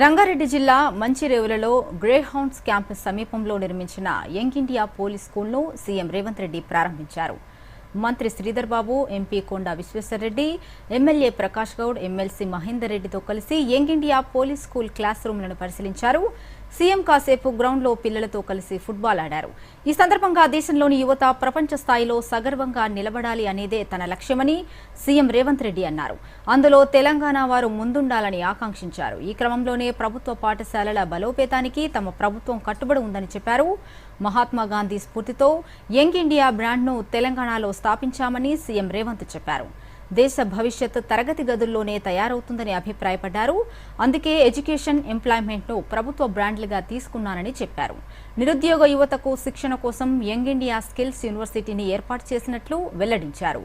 రంగారెడ్డి జిల్లా మంచిరేవులలో Greyhounds campus సమీపంలో నిర్మించిన యంగ్ ఇండియా పోలీస్ స్కూల్ను సీఎం రేవంత్ రెడ్డి ప్రారంభించారు. మంత్రి Sridhar Babu MP Konda Vishweshwar Reddy MLA Prakash Goud MLC Mahender రెడ్డితో కలిసి young India police school class రూమ్లను పరిశీలించారు. సీఎం కాసేపు గ్రౌండ్లో పిల్లలతో కలిసి ఫుట్బాల్ ఆడారు. ఈ సందర్భంగా దేశంలోని యువత ప్రపంచ స్థాయిలో సగర్వంగా నిలబడాలి అనేదే తన లక్ష్యమని సీఎం రేవంత్ రెడ్డి అన్నారు. అందులో తెలంగాణ వారు ముందుండాలని ఆకాంక్షించారు. ఈ క్రమంలోనే ప్రభుత్వ పాఠశాలల బలోపేతానికి తమ ప్రభుత్వం కట్టుబడి ఉందని చెప్పారు. మహాత్మా గాంధీ స్ఫూర్తితో యంగ్ ఇండియా బ్రాండ్ను తెలంగాణలో స్థాపించామని సీఎం రేవంత్ చెప్పారు. దేశ భవిష్యత్ తరగతి గదుల్లోనే తయారవుతుందని అభిప్రాయపడ్డారు. అందుకే ఎడ్యుకేషన్ ఎంప్లాయ్మెంట్ను ప్రభుత్వ బ్రాండ్లుగా తీసుకున్నానని చెప్పారు. నిరుద్యోగ యువతకు శిక్షణ కోసం యంగ్ ఇండియా స్కిల్స్ యూనివర్సిటీని ఏర్పాటు చేసినట్లు వెల్లడించారు.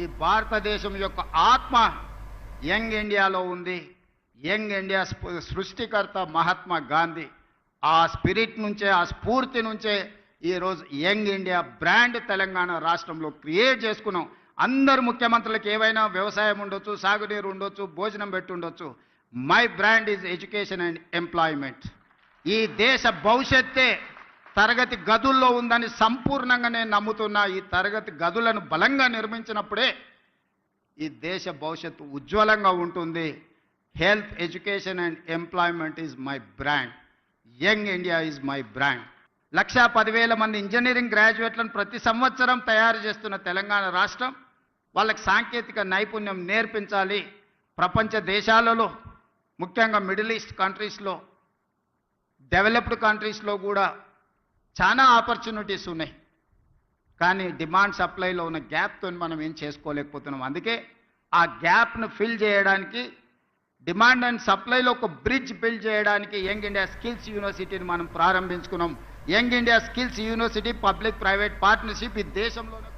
ఈ భారతదేశం యొక్క ఆత్మ యంగ్ ఇండియాలో ఉంది. యంగ్ ఇండియా సృష్టికర్త మహాత్మా గాంధీ. ఆ స్పిరిట్ నుంచే ఆ స్ఫూర్తి నుంచే ఈరోజు యంగ్ ఇండియా బ్రాండ్ తెలంగాణ రాష్ట్రంలో క్రియేట్ చేసుకున్నాం. అందరు ముఖ్యమంత్రులకు ఏవైనా వ్యవసాయం ఉండొచ్చు సాగునీరు ఉండొచ్చు భోజనం పెట్టి ఉండొచ్చు my brand is education and employment. ఈ దేశ భవిష్యత్తే తరగతి గదుల్లో ఉందని సంపూర్ణంగా నేను నమ్ముతున్నా ఈ తరగతి గదులను బలంగా నిర్మించినప్పుడే ఈ దేశ భవిష్యత్తు ఉజ్వలంగా ఉంటుంది. Health education and employment is my brand young India is my brand లక్షా పదివేల మంది ఇంజనీరింగ్ గ్రాడ్యుయేట్లను ప్రతి సంవత్సరం తయారు చేస్తున్న తెలంగాణ రాష్ట్రం వాళ్ళకి సాంకేతిక నైపుణ్యం నేర్పించాలి. ప్రపంచ దేశాలలో ముఖ్యంగా మిడిల్ ఈస్ట్ కంట్రీస్లో డెవలప్డ్ కంట్రీస్లో కూడా చాలా ఆపర్చునిటీస్ ఉన్నాయి. కానీ డిమాండ్ సప్లైలో ఉన్న గ్యాప్తో మనం ఏం చేసుకోలేకపోతున్నాం. అందుకే ఆ గ్యాప్ను ఫిల్ చేయడానికి డిమాండ్ అండ్ సప్లైలో ఒక బ్రిడ్జ్ బిల్డ్ చేయడానికి యంగ్ ఇండియా స్కిల్స్ యూనివర్సిటీని మనం ప్రారంభించుకున్నాం. Young India skills university public private partnership ఈ దేశంలోనే